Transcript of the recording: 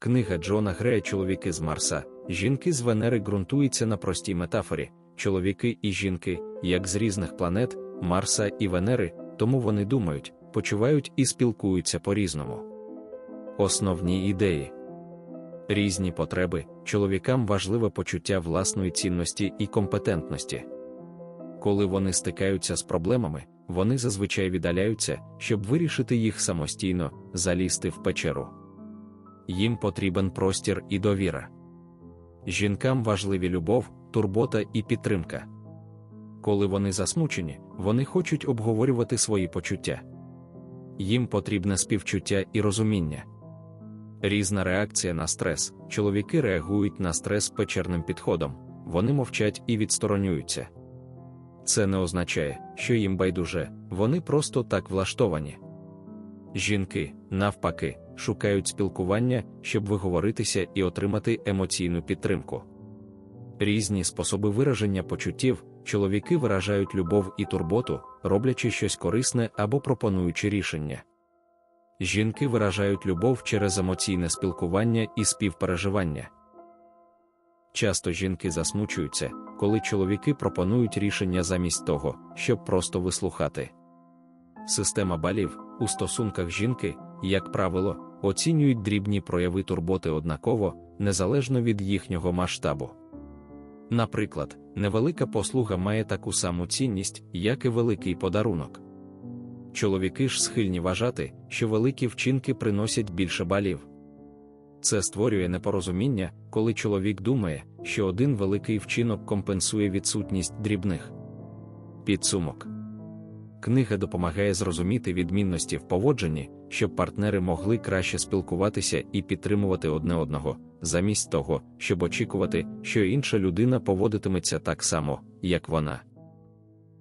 Книга Джона Грея Чоловіки з Марса, жінки з Венери ґрунтується на простій метафорі: чоловіки і жінки, як з різних планет, Марса і Венери, тому вони думають, почувають і спілкуються по-різному. Основні ідеї різні потреби, чоловікам важливе почуття власної цінності і компетентності. Коли вони стикаються з проблемами, вони зазвичай віддаляються, щоб вирішити їх самостійно, залізти в печеру. Їм потрібен простір і довіра. Жінкам важливі любов, турбота і підтримка. Коли вони засмучені, вони хочуть обговорювати свої почуття. Їм потрібне співчуття і розуміння. Різна реакція на стрес. Чоловіки реагують на стрес печерним підходом, вони мовчать і відсторонюються. Це не означає, що їм байдуже, вони просто так влаштовані. Жінки, навпаки, шукають спілкування, щоб виговоритися і отримати емоційну підтримку. Різні способи вираження почуттів, чоловіки виражають любов і турботу, роблячи щось корисне або пропонуючи рішення. Жінки виражають любов через емоційне спілкування і співпереживання. Часто жінки засмучуються, коли чоловіки пропонують рішення замість того, щоб просто вислухати. Система балів у стосунках жінки, як правило, оцінюють дрібні прояви турботи однаково, незалежно від їхнього масштабу. Наприклад, невелика послуга має таку саму цінність, як і великий подарунок. Чоловіки ж схильні вважати, що великі вчинки приносять більше балів. Це створює непорозуміння, коли чоловік думає, що один великий вчинок компенсує відсутність дрібних. Підсумок книга допомагає зрозуміти відмінності в поводженні, щоб партнери могли краще спілкуватися і підтримувати одне одного, замість того, щоб очікувати, що інша людина поводитиметься так само, як вона.